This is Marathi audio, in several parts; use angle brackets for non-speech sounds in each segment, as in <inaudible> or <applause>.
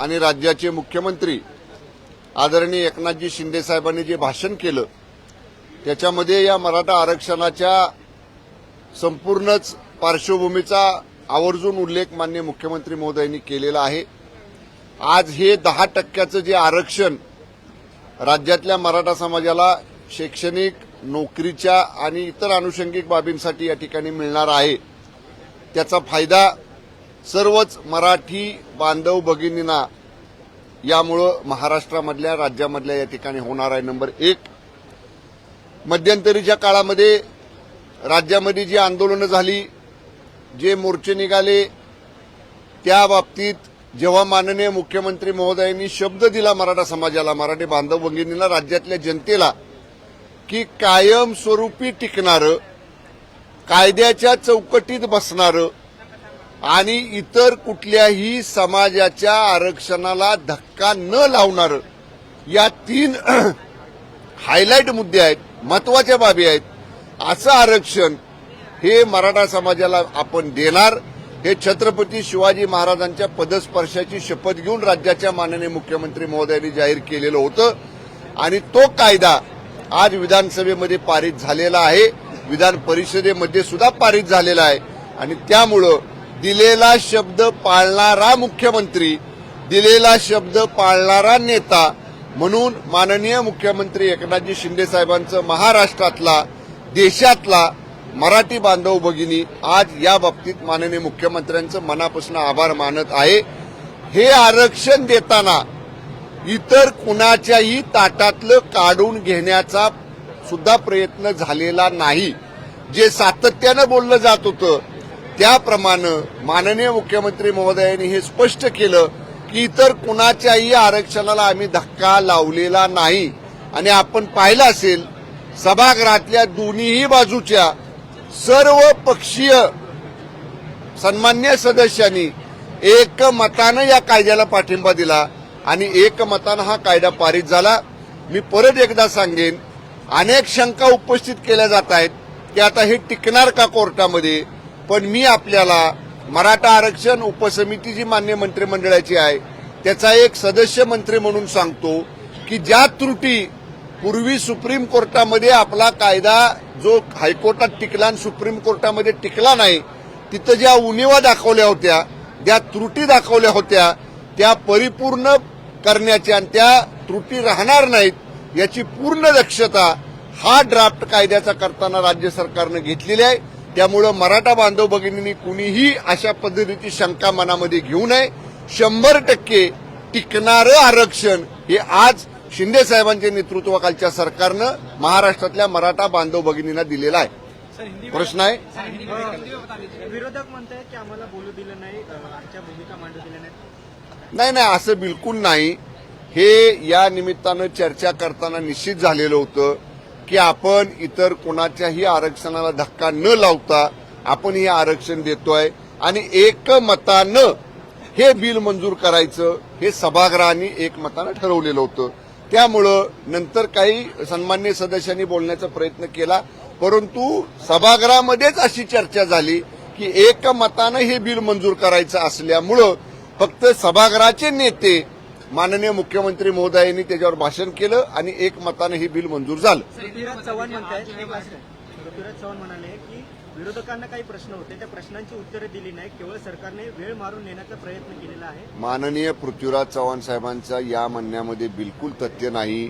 आणि राज्याचे मुख्यमंत्री आदरणीय एकनाथजी शिंदेसाहेबांनी जे भाषण केलं त्याच्यामध्ये या मराठा आरक्षणाच्या संपूर्णच पार्श्वभूमीचा आवर्जून उल्लेख मान्य मुख्यमंत्री महोदयांनी केलेला आहे. आज हे दहा टक्क्याचं जे आरक्षण राज्यातल्या मराठा समाजाला शैक्षणिक नोकरीच्या आणि इतर अनुषंगिक बाबींसाठी या ठिकाणी मिळणार आहे त्याचा फायदा सर्वच मराठी बांधव भगिनींना यामुळं महाराष्ट्रामधल्या राज्यामधल्या या ठिकाणी होणार आहे नंबर एक. मध्यंतरीच्या काळामध्ये राज्यामध्ये जी आंदोलनं झाली जे मोर्चे निघाले त्या बाबतीत जेव्हा माननीय मुख्यमंत्री महोदयांनी शब्द दिला मराठा समाजाला मराठी बांधव भगिनींना राज्यातल्या जनतेला की कायमस्वरूपी टिकणारं कायद्याच्या चौकटीत बसणारं आणि इतर कुठल्याही समाजाच्या आरक्षणाला धक्का न लावणारं या तीन <clears throat> हायलाईट मुद्दे आहेत महत्त्वाच्या बाबी आहेत. असं आरक्षण हे मराठा समाजाला आपण देणार. हे छत्रपती शिवाजी महाराजांच्या पदस्पर्शाची शपथ घेऊन राज्याच्या माननीय मुख्यमंत्री महोदयांनी जाहीर केलेलं होतं. आणि तो कायदा आज विधानसभेमध्ये पारित झालेला आहे. विधान परिषदेमध्ये सुद्धा पारित झालेला आहे. आणि त्यामुळं दिलेला शब्द पाळणारा मुख्यमंत्री दिलेला शब्द पाळणारा नेता म्हणून माननीय मुख्यमंत्री एकनाथजी शिंदे साहेबांचं महाराष्ट्रातला देशातला मराठी बांधव भगिनी आज या बाबतीत माननीय मुख्यमंत्र्यांचं मनापासून आभार मानत आहे. हे आरक्षण देताना इतर कुणाच्याही ताटातलं काढून घेण्याचा सुद्धा प्रयत्न झालेला नाही. जे सातत्यानं बोललं जात होतं त्याप्रमाणे माननीय मुख्यमंत्री महोदयांनी हे स्पष्ट केलं की इतर कुणाच्याही आरक्षणाला आम्ही धक्का लावलेला नाही. आणि आपण पाहिलं असेल सभागृहातल्या दोन्हीही बाजूच्या सर्व पक्षीय सन्मान्य सदस्यांनी एकमतानं या कायद्याला पाठिंबा दिला आणि एकमतानं हा कायदा पारित झाला. मी परत एकदा सांगेन अनेक शंका उपस्थित केल्या जात आहेत की आता हे टिकणार का कोर्टामध्ये? पण मी आपल्याला मराठा आरक्षण उपसमिती जी मान्य मंत्रिमंडळाची आहे त्याचा एक सदस्य मंत्री म्हणून सांगतो की ज्या त्रुटी पूर्वी सुप्रीम कोर्टामध्ये आपला कायदा जो हायकोर्टात टिकला आणि सुप्रीम कोर्टामध्ये टिकला नाही तिथं ज्या उणीवा दाखवल्या होत्या ज्या त्रुटी दाखवल्या होत्या त्या परिपूर्ण करण्याच्या आणि त्या त्रुटी राहणार नाहीत याची पूर्ण दक्षता हा ड्राफ्ट कायद्याचा करताना राज्य सरकारनं घेतलेली आहे. त्यामुळं मराठा बांधव भगिनींनी कुणीही अशा पद्धतीची शंका मनामध्ये घेऊ नये. शंभर टक्के टिकणारं आरक्षण हे आज शिंदे साहेबांच्या नेतृत्वाखालच्या सरकारनं महाराष्ट्रातल्या मराठा बांधव भगिनींना दिलेला आहे. प्रश्न आहे? विरोधक म्हणतायत की आम्हाला बोलू दिलं नाही आमच्या भूमिका मांडू दिल्या नाहीत? नाही नाही असं बिलकुल नाही. हे या निमित्तानं चर्चा करताना निश्चित झालेलं होतं. की आपण इतर कोणाच्याही आरक्षणाला धक्का न लावता आपण हे आरक्षण देतोय आणि एकमतानं हे बिल मंजूर करायचं हे सभागृहाने एकमतानं ठरवलेलं होतं. त्यामुळं नंतर काही सन्मान्य सदस्यांनी बोलण्याचा प्रयत्न केला परंतु सभागृहामध्येच अशी चर्चा झाली की एकमतानं हे बिल मंजूर करायचं असल्यामुळं फक्त सभागृहाचे नेते माननीय मुख्यमंत्री महोदयांनी त्याच्यावर भाषण केलं आणि एकमतानं हे बिल मंजूर झालं. एक. पृथ्वीराज चव्हाण म्हणाले की विरोधकांना काही प्रश्न होते त्या प्रश्नांची उत्तरे दिली नाही केवळ सरकारने वेळ मारून नेण्याचा प्रयत्न केलेला आहे. माननीय पृथ्वीराज चव्हाण साहेबांचा या म्हणण्यामध्ये बिलकुल तथ्य नाही.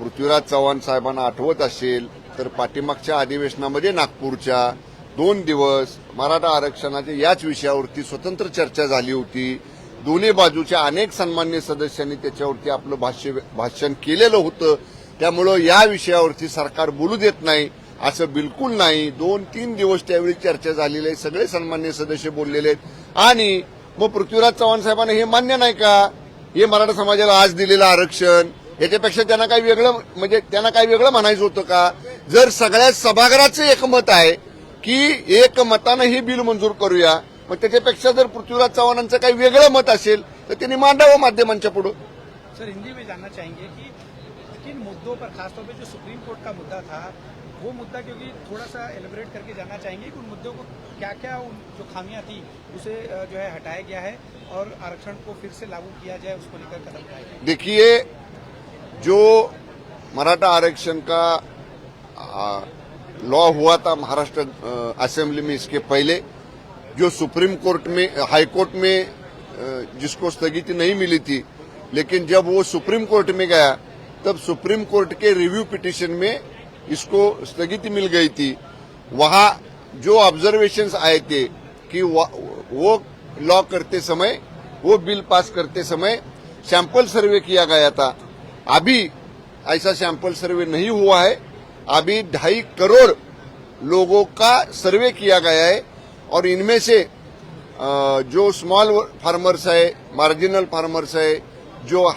पृथ्वीराज चव्हाण साहेबांना आठवत असेल तर पाठीमागच्या अधिवेशनामध्ये नागपूरच्या दोन दिवस मराठा आरक्षणाच्या याच विषयावरती स्वतंत्र चर्चा झाली होती. दोन्ही बाजूच्या अनेक सन्मान्य सदस्यांनी त्याच्यावरती आपलं भाष्य भाषण केलेलं होतं. त्यामुळं या विषयावरती सरकार बोलू देत नाही असं बिलकुल नाही. दोन तीन दिवस त्यावेळी चर्चा झालेली आहे. सगळे सन्मान्य सदस्य बोललेले आहेत. आणि मग पृथ्वीराज चव्हाण साहेबांना हे मान्य नाही का? हे मराठा समाजाला आज दिलेलं आरक्षण याच्यापेक्षा त्यांना काही वेगळं म्हणजे त्यांना काही वेगळं म्हणायचं होतं का? जर सगळ्या सभागृहाचं एकमत आहे की एकमतानं हे बिल मंजूर करूया मग त्याच्यापेक्षा जर पृथ्वीराज चव्हाणांचं काही वेगळं मत असेल तर त्यांनी मांडावं माध्यमांच्या पुढं. सर हिंदी में जानना चाहेंगे कि किन मुद्दों पर खासतौर पे जो सुप्रीम कोर्ट का मुद्दा था वो मुद्दा क्योंकि थोड़ा सा एलिब्रेट करके जानना चाहेंगे कि उन मुद्दों को क्या क्या उन जो खामियां थी उसे जो है हटाया गया है और आरक्षण को फिर से लागू किया जाए उसको लेकर कदम देखिए जो मराठा आरक्षण का लॉ हुआ था महाराष्ट्र असेंबली में इसके पहले जो सुप्रीम कोर्ट में, हाई कोर्ट में जिसको स्थगिति नहीं मिली थी, लेकिन जब वो सुप्रीम कोर्ट में गया, तब सुप्रीम कोर्ट के रिव्यू पिटीशन में इसको स्थगिति मिल गई थी। वहाँ जो ऑब्जर्वेशन आए थे कि वो लॉ करते समय, वो बिल पास करते समय सैंपल सर्वे किया गया था। अभी ऐसा सैंपल सर्वे नहीं हुआ है। अभी ढाई करोड़ लोगों का सर्वे किया गया है। और इनमें से जो स्मॉल फार्मर्स है मार्जिनल फार्मर्स है, जो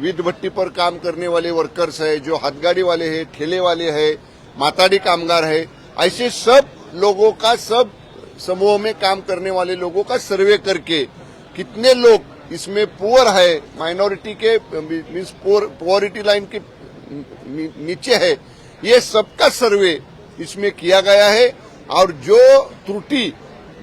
वीट भट्टी पर काम करने वाले वर्कर्स है, जो हाथगाड़ी वाले हैं, ठेले वाले हैं, माताड़ी कामगार है, ऐसे सब लोगों का, सब समूह में काम करने वाले लोगों का सर्वे करके कितने लोग इसमें पुअर है माइनॉरिटी के मीन्स पुअरिटी लाइन के नीचे है, ये सबका सर्वे इसमें किया गया है। और जो त्रुटि,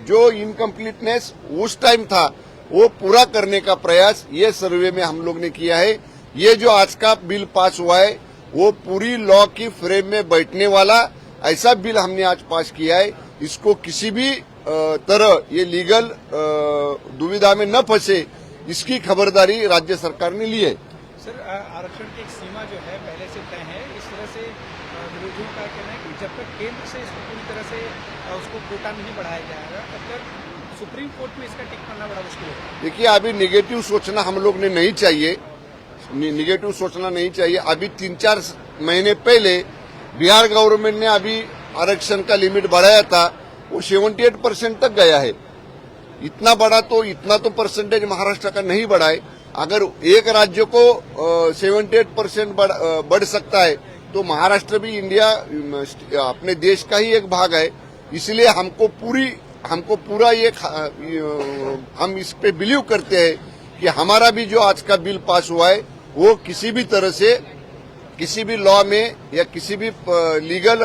जो इनकम्प्लीटनेस उस टाइम था, वो पूरा करने का प्रयास ये सर्वे में हम लोग ने किया है। ये जो आज का बिल पास हुआ है, वो पूरी लॉ की फ्रेम में बैठने वाला ऐसा बिल हमने आज पास किया है। इसको किसी भी तरह ये लीगल दुविधा में न फंसे, इसकी खबरदारी राज्य सरकार ने ली है। सर आरक्षण की सीमा जो है, पहले से तय है। इस तरह से विरोधियों का कहना है कि जब तक केंद्र से से उसको कोटा नहीं बढ़ाया जाएगा। तब तक सुप्रीम कोर्ट में इसका टिक करना बड़ा मुश्किल होगा। देखिए, अभी निगेटिव सोचना हम लोग ने नहीं चाहिए। निगेटिव सोचना नहीं चाहिए। अभी तीन चार महीने पहले बिहार गवर्नमेंट ने अभी आरक्षण का लिमिट बढ़ाया था, वो 78 परसेंट तक गया है। इतना बड़ा तो इतना तो परसेंटेज महाराष्ट्र का नहीं बढ़ा है। अगर एक राज्य को सेवेंटी एट परसेंट बढ़ सकता है तो महाराष्ट्र भी इंडिया, अपने देश का ही एक भाग है। इसलिए हमको पूरी, हमको पूरा ये हम इस पे बिलीव करते हैं कि हमारा भी जो आज का बिल पास हुआ है, वो किसी भी तरह से, किसी भी लॉ में या किसी भी लीगल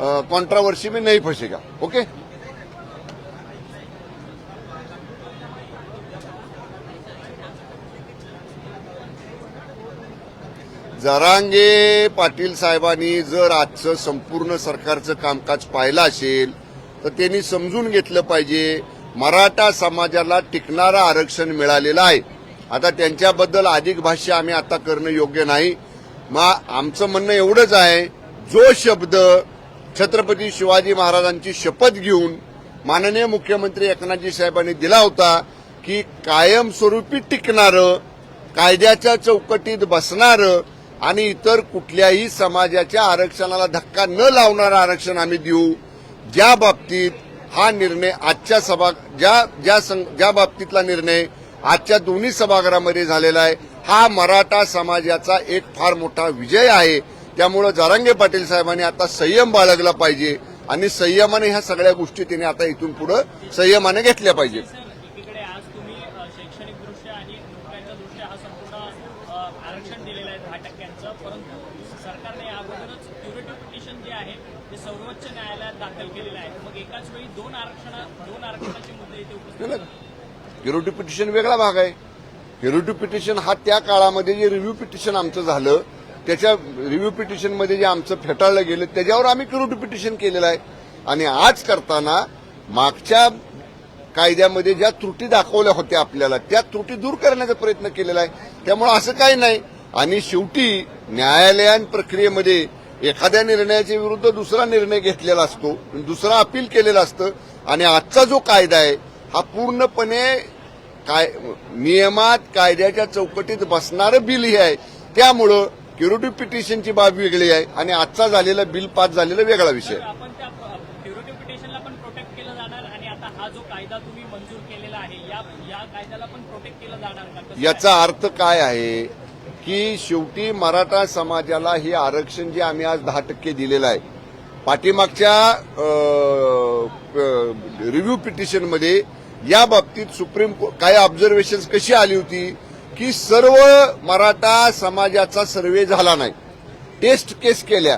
कंट्रोवर्सी में नहीं फंसेगा। ओके जरांगे पाटील साहेबांनी जर आजचं संपूर्ण सरकारचं कामकाज पाहिलं असेल तर त्यांनी समजून घेतलं पाहिजे मराठा समाजाला टिकणारं आरक्षण मिळालेलं आहे. आता त्यांच्याबद्दल अधिक भाष्य आम्ही आता करणं योग्य नाही. मग आमचं म्हणणं एवढंच आहे जो शब्द छत्रपती शिवाजी महाराजांची शपथ घेऊन माननीय मुख्यमंत्री एकनाथजी साहेबांनी दिला होता की कायमस्वरूपी टिकणारं कायद्याच्या चौकटीत बसणारं आणि इतर कुठल्याही समाजाच्या आरक्षणाला धक्का न लावणारं आरक्षण आम्ही देऊ. ज्या बाबतीत हा निर्णय आजच्या सभा ज्या ज्या सं- ज्या बाबतीतला निर्णय आजच्या दोन्ही सभागृहामध्ये झालेला आहे हा मराठा समाजाचा एक फार मोठा विजय आहे. त्यामुळं जारांगे पाटील साहेबांनी आता संयम बाळगला पाहिजे आणि संयमाने ह्या सगळ्या गोष्टी त्यांनी आता इथून पुढे संयमाने घेतल्या पाहिजेत एकीकडे आज तुम्ही अ, शैक्षणिकदृष्ट्या आणि नोकऱ्यांच्या दृष्ट्या हा संपूर्ण अ, आरक्षण दिलेलं आहे दहा टक्क्यांचं परंतु सरकारने या अगोदरच क्युरेटिव्ह पिटिशन जे आहे ते सर्वोच्च न्यायालयात दाखल केलेलं आहे. मग एकाच वेळी दोन आरक्षण दोन आरक्षणाचे मुद्दे इथे उपस्थित केलं क्युरेटिव्ह पिटिशन वेगळा भाग आहे. क्युरेटिव्ह पिटिशन हा त्या काळामध्ये जे रिव्ह्यू पिटिशन आमचं झालं त्याच्या रिव्ह्यू पिटिशनमध्ये जे आमचं फेटाळलं गेलं त्याच्यावर आम्ही क्युरेटिव्ह पिटिशन केलेलं आहे. आणि आज करताना मागच्या कायद्यामध्ये ज्या त्रुटी दाखवल्या होत्या आपल्याला त्या त्रुटी दूर करण्याचा प्रयत्न केलेला आहे. त्यामुळे असं काही नाही. आणि शेवटी न्यायालयीन प्रक्रियेमध्ये एखाद्या निर्णयाच्या विरुद्ध दुसरा निर्णय घेतलेला असतो दुसरा अपील केलेलं असतं आणि आजचा जो कायदा आहे हा पूर्णपणे काय नियमात कायद्याच्या चौकटीत बसणारं बिल हे आहे. त्यामुळं क्युरेटिव्ह पिटिशनची बाब वेगळी आहे आणि आजचा झालेला बिल पास झालेला वेगळा विषय हा याचा अर्थ काय आहे की शेवटी मराठा समाजाला हे आरक्षण जे आम्ही आज दहा टक्के दिलेलं आहे पाठीमागच्या रिव्ह्यू पिटिशनमध्ये या बाबतीत सुप्रीम कोर्ट काय ऑब्झर्वेशन कशी आली होती की सर्व मराठा समाजाचा सर्वे झाला नाही. टेस्ट केस केल्या.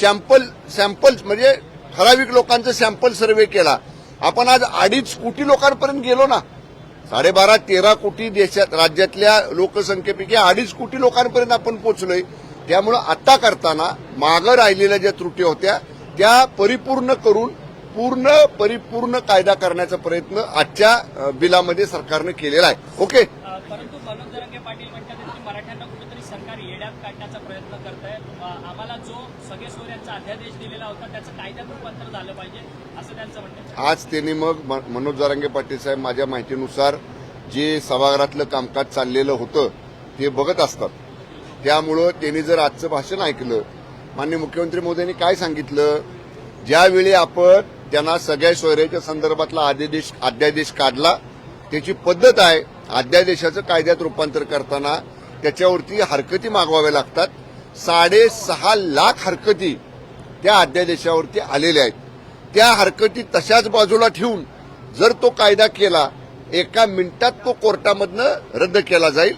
सॅम्पल सॅम्पल म्हणजे ठराविक लोकांचं सॅम्पल सर्वे केला. आपण आज अडीच कोटी लोकांपर्यंत गेलो ना. साडेबारा तेरा कोटी देशात राज्यातल्या लोकसंख्येपैकी अडीच कोटी लोकांपर्यंत आपण पोहोचलोय. त्यामुळं आता करताना मागं राहिलेल्या ज्या त्रुटी होत्या त्या परिपूर्ण करून पूर्ण परिपूर्ण कायदा करण्याचा प्रयत्न आजच्या बिलामध्ये सरकारनं केलेला आहे. ओके? परंतु मनोज जरांगे पाटील म्हणतात की मराठ्यांना कुठेतरी सरकार येड्यात काढण्याचा प्रयत्न करत आहे आम्हाला जो सगळे सोर अध्यादेश दिलेला होता त्याचं कायद्यात रूपांतर झालं पाहिजे. आज त्यांनी मग म- मनोज जारांगे पाटील साहेब माझ्या माहितीनुसार जे सभागृहातलं कामकाज चाललेलं होतं ते बघत असतात. त्यामुळं त्यांनी जर आजचं भाषण ऐकलं मान्य मुख्यमंत्री मोदींनी काय सांगितलं? ज्यावेळी आपण त्यांना सगळ्या सोयऱ्याच्या संदर्भातला अध्यादेश अध्यादेश काढला त्याची पद्धत आहे अध्यादेशाचं कायद्यात रूपांतर करताना त्याच्यावरती हरकती मागवाव्या लागतात. साडेसहा लाख हरकती त्या अध्यादेशावरती आलेल्या आहेत. त्या हरकती तशाच बाजूला ठेवून जर तो कायदा केला एका मिनिटात तो कोर्टामधनं रद्द केला जाईल.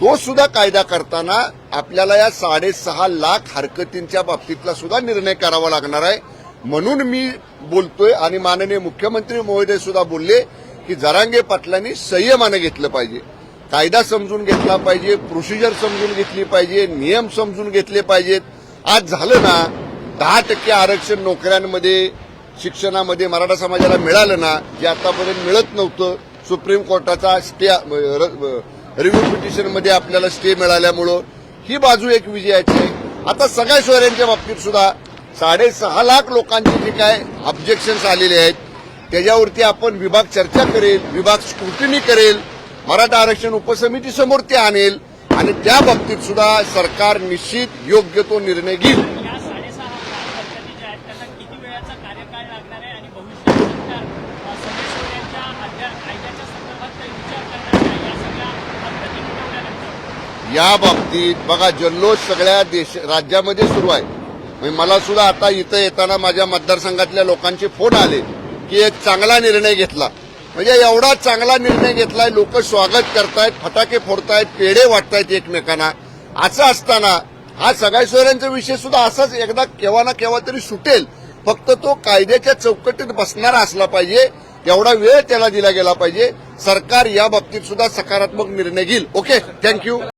तो सुद्धा कायदा करताना आपल्याला या साडेसहा लाख हरकतींच्या बाबतीतला सुद्धा निर्णय करावा लागणार आहे. म्हणून मी बोलतोय आणि माननीय मुख्यमंत्री महोदय सुद्धा बोलले की जरांगे पाटलांनी संयमानं घेतलं पाहिजे. कायदा समजून घेतला पाहिजे प्रोसिजर समजून घेतली पाहिजे नियम समजून घेतले पाहिजेत. आज झालं ना दहा टक्के आरक्षण नोकऱ्यांमध्ये शिक्षणामध्ये मराठा समाजाला मिळालं ना जे आतापर्यंत मिळत नव्हतं. सुप्रीम कोर्टाचा स्टे रिव्ह्यू पिटिशनमध्ये आपल्याला स्टे मिळाल्यामुळं ही बाजू एक विजयाची आहे. आता सगळ्या शहरांच्या बाबतीत सुद्धा साडेसहा लाख लोकांचे जे काय ऑब्जेक्शन्स आलेले आहेत त्याच्यावरती आपण विभाग चर्चा करेल विभाग स्क्रुटिनी करेल मराठा आरक्षण उपसमिती समोर ते आणेल आणि त्या बाबतीत सुद्धा सरकार निश्चित योग्य तो निर्णय घेईल या साडेसहा लाख हरकती ज्या आहेत त्यांना किती वेळाचा कार्यकाळ लागणार आहे आणि भविष्यात सरकार अ, सगळे सोर यांच्या अध्या कायद्याच्या संदर्भात काही विचार करणार आहे या सगळ्या हरकती मिटवल्यानंतर या बाबतीत बघा जल्लोष सगळ्या देश राज्यामध्ये सुरू आहे. म्हणजे मला सुद्धा आता इथं येताना माझ्या मतदारसंघातल्या लोकांचे फोन आले की एक चांगला निर्णय घेतला. म्हणजे एवढा चांगला निर्णय घेतलाय लोक स्वागत करतायत फटाके फोडतायत पेढे वाटतायत एकमेकांना. असं असताना हा सगळ्या शहरांचा विषय सुद्धा असाच एकदा केव्हा ना केव्हा तरी सुटेल. फक्त तो कायद्याच्या चौकटीत बसणारा असला पाहिजे एवढा वेळ त्याला दिला गेला पाहिजे. सरकार या बाबतीत सुद्धा सकारात्मक निर्णय घेईल. Okay thank you.